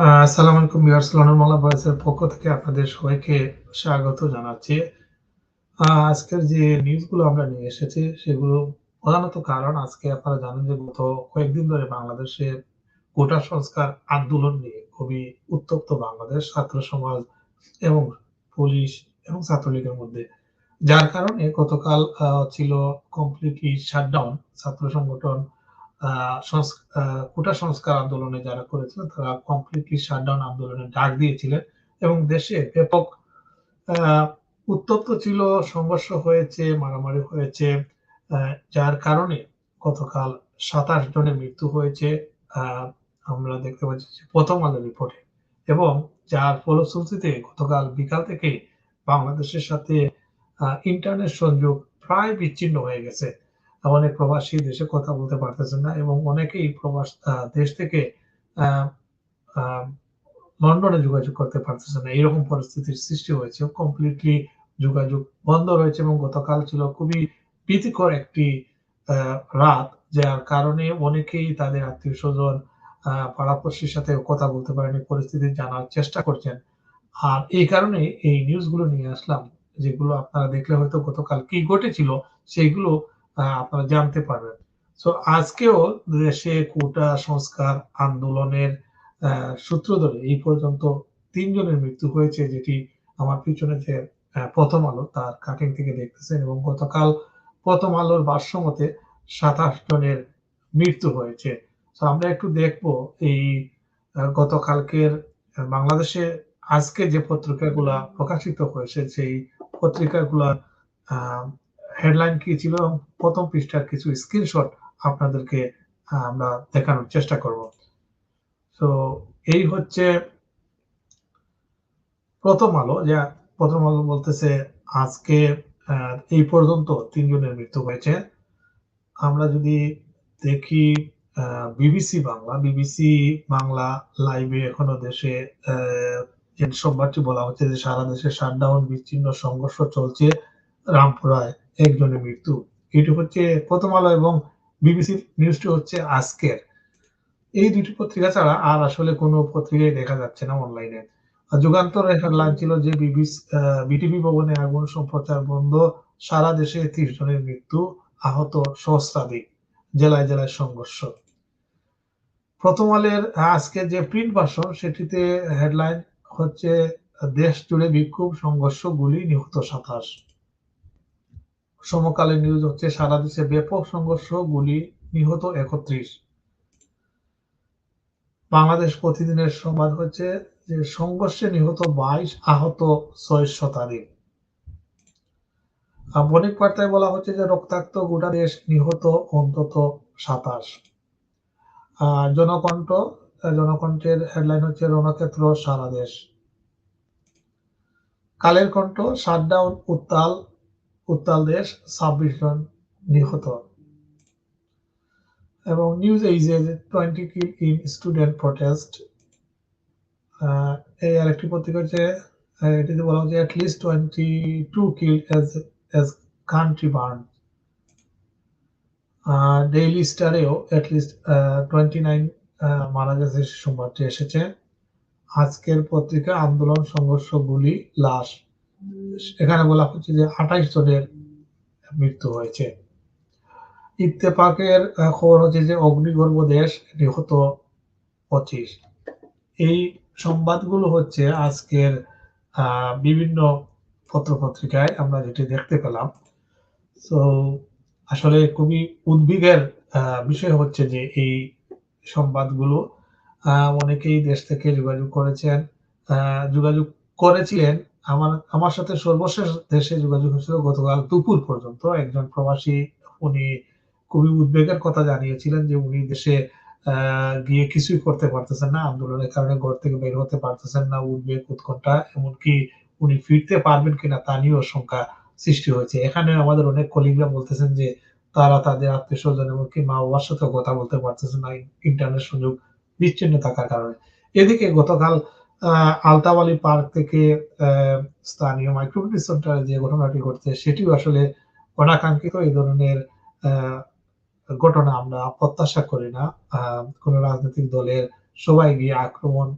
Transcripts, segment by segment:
আসসালামু আলাইকুম viewers, London Bangla ভয়েসের পক্ষ থেকে আপনাদের সবাইকে স্বাগত জানাচ্ছি। আজকের যে নিউজগুলো আমরা নিয়ে এসেছি, সেগুলো প্রধানত কারণ আজকে আপনারা জানেন যে গত কয়েকদিন ধরে বাংলাদেশে কোটা সংস্কার আন্দোলন নিয়ে খুবই উত্তপ্ত বাংলাদেশ, ছাত্র সমাজ এবং পুলিশ এবং ছাত্রলীগের মধ্যে। যার কারণে গতকাল ছিল কমপ্লিটলি শাটডাউন ছাত্র সংগঠন কোটা সংস্কার আন্দোলনে যারা করেছিলেন, তারা কমপ্লিটলি শাটডাউন আন্দোলনে ডাক দিয়েছিলেন এবং দেশে ব্যাপক উত্তপ্ত ছিল, সংঘর্ষ হয়েছে, মারামারি হয়েছে যার কারণে গতকাল সাতাশ জনের মৃত্যু হয়েছে আমরা দেখতে পাচ্ছি প্রথম আলো রিপোর্টে এবং যার ফলশ্রুতিতে গতকাল বিকাল থেকে বাংলাদেশের সাথে ইন্টারনেট সংযোগ প্রায় বিচ্ছিন্ন হয়ে গেছে। অনেক প্রবাসী দেশে কথা বলতে পারতেছেন না এবং অনেকেই প্রবাস দেশ থেকে লন্ডনে যোগাযোগ করতে পারতেছে না। এরকম পরিস্থিতির সৃষ্টি হয়েছে। কমপ্লিটলি যোগাযোগ বন্ধ রয়েছে এবং গতকাল ছিল খুবই ভীতিকর একটি রাত, যার কারণে অনেকেই তাদের আত্মীয় স্বজন পাড়াপড়শির সাথে কথা বলতে পারেনি, পরিস্থিতি জানার চেষ্টা করছেন। আর এই কারণে এই নিউজগুলো নিয়ে আসলাম, যেগুলো আপনারা দেখলে হয়তো গতকাল কি ঘটেছিল সেইগুলো আপনারা জানতে পারবেন। তো আজকেও দেশে কোটা সংস্কার আন্দোলনের সূত্র ধরে এই পর্যন্ত তিনজনের মৃত্যু হয়েছে, যেটি আমার পিছনে যে প্রথম আলো তার কাটিং থেকে দেখতেছেন এবং গতকাল প্রথম আলোর ভাষ্য মতে সাতাশ জনের মৃত্যু হয়েছে। তো আমরা একটু দেখব এই গতকালকের বাংলাদেশে আজকে যে পত্রিকাগুলা প্রকাশিত হয়েছে, সেই পত্রিকাগুলার হেডলাইন কি ছিল? প্রথম পৃষ্ঠার কিছু স্ক্রিনশট আপনাদেরকে আমরা দেখানোর চেষ্টা করব। তো এই হচ্ছে প্রথম আলো, যা প্রথম আলো বলতেছে আজকে এই পর্যন্ত তিনজনের মৃত্যু হয়েছে। আমরা যদি দেখি বিবিসি বাংলা বিবিসি বাংলা লাইভে এখনও দেশে যে বলা হচ্ছে যে সারা দেশে শাটডাউন বিচ্ছিন্ন সংঘর্ষ চলছে রামপুরায়। একজনের মৃত্যু। এটি হচ্ছে প্রথম আলো এবং বিবিসি নিউজটি হচ্ছে আজকের। এই দুটি পত্রিকা ছাড়া আর আসলে কোনো পত্রিকায় দেখা যাচ্ছে না অনলাইনে যুগান্তরের হেডলাইন ছিল যে বিটিভি ভবনে আগুন সম্প্রচার বন্ধ, সারা দেশে ত্রিশ জনের মৃত্যু আহত সহস্রাধিক, জেলায় জেলায় সংঘর্ষ। প্রথম আলের আজকে যে প্রিন্ট ভাষণ সেটিতে হেডলাইন হচ্ছে, দেশ জুড়ে বিক্ষোভ সংঘর্ষ গুলি নিহত সাতাশ। সমকালীন নিউজ হচ্ছে সারা দেশে ব্যাপক সংঘর্ষ গুলি নিহত একত্রিশ। বাংলাদেশ প্রতিদিনের সংবাদ হচ্ছে যে সংঘর্ষে নিহত বাইশ আহত ছয় শতাধিক বণিক বার্তায় বলা হচ্ছে যে রক্তাক্ত গোটা দেশ নিহত অন্তত সাতাশ। জনকণ্ঠ, জনকণ্ঠের হেডলাইন হচ্ছে রণক্ষেত্র সারা দেশ। কালের কণ্ঠ, শাটডাউন, উত্তাল উত্তাল দেশ ছাব্বিশ জন নিহত। এবং news এইজে twenty kill in student protest এই আরেকটি পত্রিকা হচ্ছে এটিতে বলা হচ্ছে at least twenty two kill as as country burn daily স্টারেও at least twenty nine মারা গেছে সোমবারটি এসেছে। আজকের পত্রিকা আন্দোলন সংঘর্ষ গুলি লাশ। এখানে বলা হচ্ছে যে আঠাইশ জনের মৃত্যু হয়েছে। ইত্তেফাকের খবর হচ্ছে যে অগ্নিগর্ভ দেশ নিহত পঁচিশ। এই সংবাদগুলো হচ্ছে আজকের বিভিন্ন পত্র পত্রিকায় আমরা যেটি দেখতে পেলাম। তো আসলে খুবই উদ্বিগের বিষয় হচ্ছে যে এই সংবাদগুলো অনেকেই দেশ থেকে যোগাযোগ করেছেন যোগাযোগ করেছিলেন আমার আমার সাথে সর্বশেষ দেশে যোগাযোগ হয়েছিল গতকাল দুপুর পর্যন্ত। একজন প্রবাসী, উনি খুবই উদ্বেগের কথা জানিয়েছিলেন যে উনি দেশে গিয়ে কিছুই করতে পারতেছেন না, আন্দোলনের কারণে ঘর থেকে বের হতে পারতেছেন না, উদ্বেগ উৎকণ্ঠা, এমনকি উনি ফিরতে পারবেন কিনা তা নিয়েও শঙ্কা সৃষ্টি হয়েছে। এখানে আমাদের অনেক কলিগরা বলতেছেন যে তারা তাদের আত্মীয় স্বজন এমনকি মা বাবার সাথে কথা বলতে পারতেছেন না, ইন্টারনেট সুযোগ বিচ্ছিন্ন থাকার কারণে। এদিকে গতকাল আলতাবালি পার্ক থেকে স্থানীয় মাইক্রোবিটি সেন্টারে যে ঘটনাটি ঘটছে সেটিও আসলে অনাকাঙ্ক্ষিত এই ধরনের ঘটনা আমরা প্রত্যাশা করি না। কোন রাজনৈতিক দলের সবাই গিয়ে আক্রমণ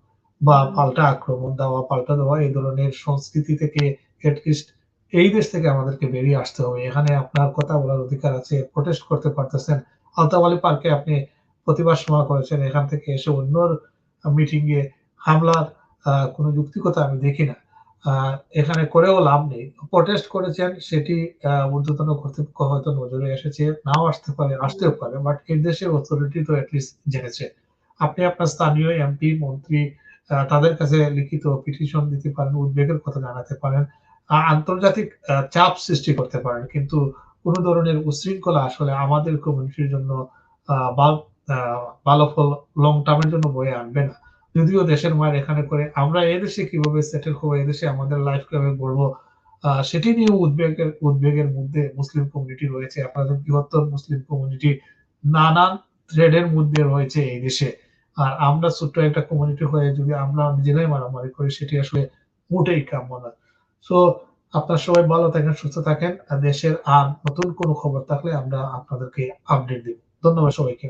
বা পাল্টা আক্রমণ দেওয়া পাল্টা দেওয়া এই ধরনের সংস্কৃতি থেকে এটলিস্ট এই দেশ থেকে আমাদেরকে বেরিয়ে আসতে হবে। এখানে আপনার কথা বলার অধিকার আছে প্রোটেস্ট করতে পারতেছেন। আলতাওয়ালি পার্কে আপনি প্রতিবাদ সভা করেছেন এখান থেকে এসে অন্য মিটিং এ হামলার কোনো যুক্তিকতা আমি দেখি না। এখানে করেও লাভ নেই। প্রোটেস্ট করেছেন, সেটি ঊর্ধ্বতন কর্তৃপক্ষ হয়তো নজরে এসেছে, নাও আসতে পারে, আসতেও পারে বাট এর দেশের অথরিটি তো অ্যাটলিস্ট জেনেছে। আপনি আপনার স্থানীয় এমপি মন্ত্রী তাদের কাছে লিখিত পিটিশন দিতে পারেন, উদ্বেগের কথা জানাতে পারেন আন্তর্জাতিক চাপ সৃষ্টি করতে পারেন, কিন্তু কোন ধরনের উশৃঙ্খলা আসলে আমাদের কমিউনিটির জন্য ভালো ফল লং টার্মের জন্য বয়ে আনবে না। যদিও দেশের মায়ের এখানে করে আমরা এদেশে কীভাবে সেটেল হব এদেশে আমাদের লাইফ কীভাবে গড়বো সেটি নিয়ে উদ্বেগের উদ্বেগের মধ্যে মুসলিম কমিউনিটি রয়েছে। আপনাদের বৃহত্তর মুসলিম কমিউনিটি নানান থ্রেডের মধ্যে রয়েছে এই দেশে। আর আমরা ছোট্ট একটা কমিউনিটি হয়ে যদি আমরা নিজেরাই মারামারি করি, সেটি আসলে মোটেই কাম্য না। সো আপনার সবাই ভালো থাকেন, সুস্থ থাকেন। আর দেশের আর নতুন কোনো খবর থাকলে আমরা আপনাদেরকে আপডেট দিব। ধন্যবাদ সবাইকে।